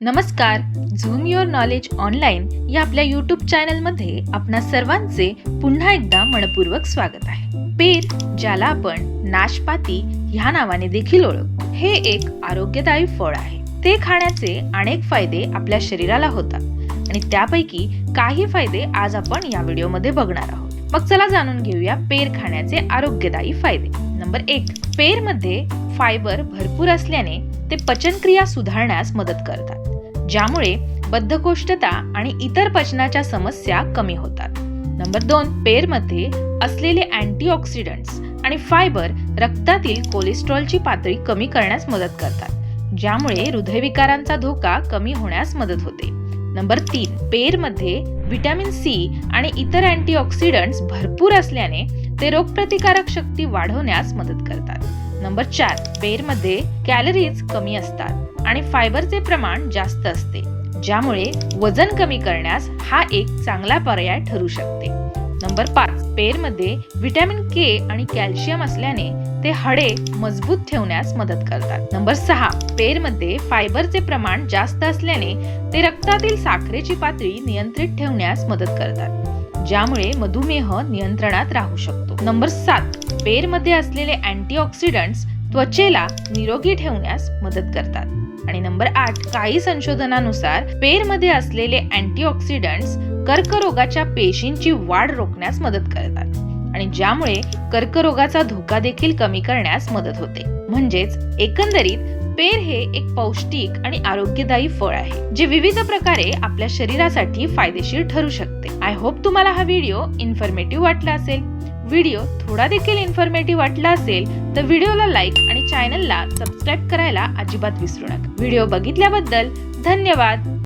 नमस्कार zoom your knowledge online या आपल्या युट्यूब चॅनलमध्ये आपणा सर्वांचे पुन्हा एकदा मनपूर्वक स्वागत आहे. पेर ज्याला आपण नाशपाती ह्या नावाने देखील ओळखतो हे एक आरोग्यदायी फळ आहे. ते खाण्याचे अनेक फायदे आपल्या शरीराला होतात आणि त्यापैकी काही फायदे आज आपण या व्हिडिओमध्ये बघणार आहोत. मग चला जाणून घेऊया पेर खाण्याचे आरोग्यदायी फायदे. नंबर एक पेरमध्ये फायबर भरपूर असल्याने ते पचनक्रिया सुधारण्यास मदत करतात. ज्यामुळे बद्धकोष्ठता आणि इतर पचनाच्या समस्या कमी होतात. नंबर दोन पेरमध्ये असलेले अँटीऑक्सिडंट्स आणि फायबर रक्तातील कोलेस्ट्रॉलची पातळी कमी करण्यास मदत करतात ज्यामुळे हृदयविकारांचा धोका कमी होण्यास मदत होते. नंबर तीन पेरमध्ये व्हिटॅमिन सी आणि इतर अँटीऑक्सिडंट्स भरपूर असल्याने ते रोगप्रतिकारक शक्ती वाढवण्यास मदत करतात. नंबर चार पेरमध्ये कॅलरीज कमी असतात. आणि फायबरचे प्रमाण जास्त असते ज्यामुळे वजन कमी करण्यास हा एक चांगला पर्याय ठरू शकते. नंबर पाच पेरमध्ये व्हिटॅमिन के आणि कॅल्शियम असल्याने ते हाडे मजबूत ठेवण्यास मदत करतात. नंबर सहा पेरमध्ये फायबरचे प्रमाण जास्त असल्याने ते रक्तातील साखरेची पातळी नियंत्रित ठेवण्यास मदत करतात ज्यामुळे मधुमेह नियंत्रणात राहू शकतो. नंबर सात पेरमध्ये असलेले अँटीऑक्सिडंट्स त्वचेला निरोगी ठेवण्यास मदत करतात. आणि नंबर आठ काही संशोधनानुसार पेरमध्ये असलेले अँटीऑक्सिडंट्स कर्करोगाच्या पेशींची वाढ रोखण्यास मदत करतात. आणि ज्यामुळे कर्करोगाचा धोका देखील कमी करण्यास मदत होते. म्हणजेच एकंदरीत पेर हे एक पौष्टिक आणि आरोग्यदायी फळ आहे जे विविध प्रकारे आपल्या शरीरासाठी फायदेशीर ठरू शकते. आय होप तुम्हाला हा व्हिडिओ इन्फॉर्मेटिव्ह वाटला असेल. व्हिडिओ थोडा देखील इन्फॉर्मेटिव्ह वाटला असेल तर व्हिडिओला लाईक आणि चॅनलला सबस्क्राईब करायला अजिबात विसरू नका. व्हिडिओ बघितल्याबद्दल धन्यवाद.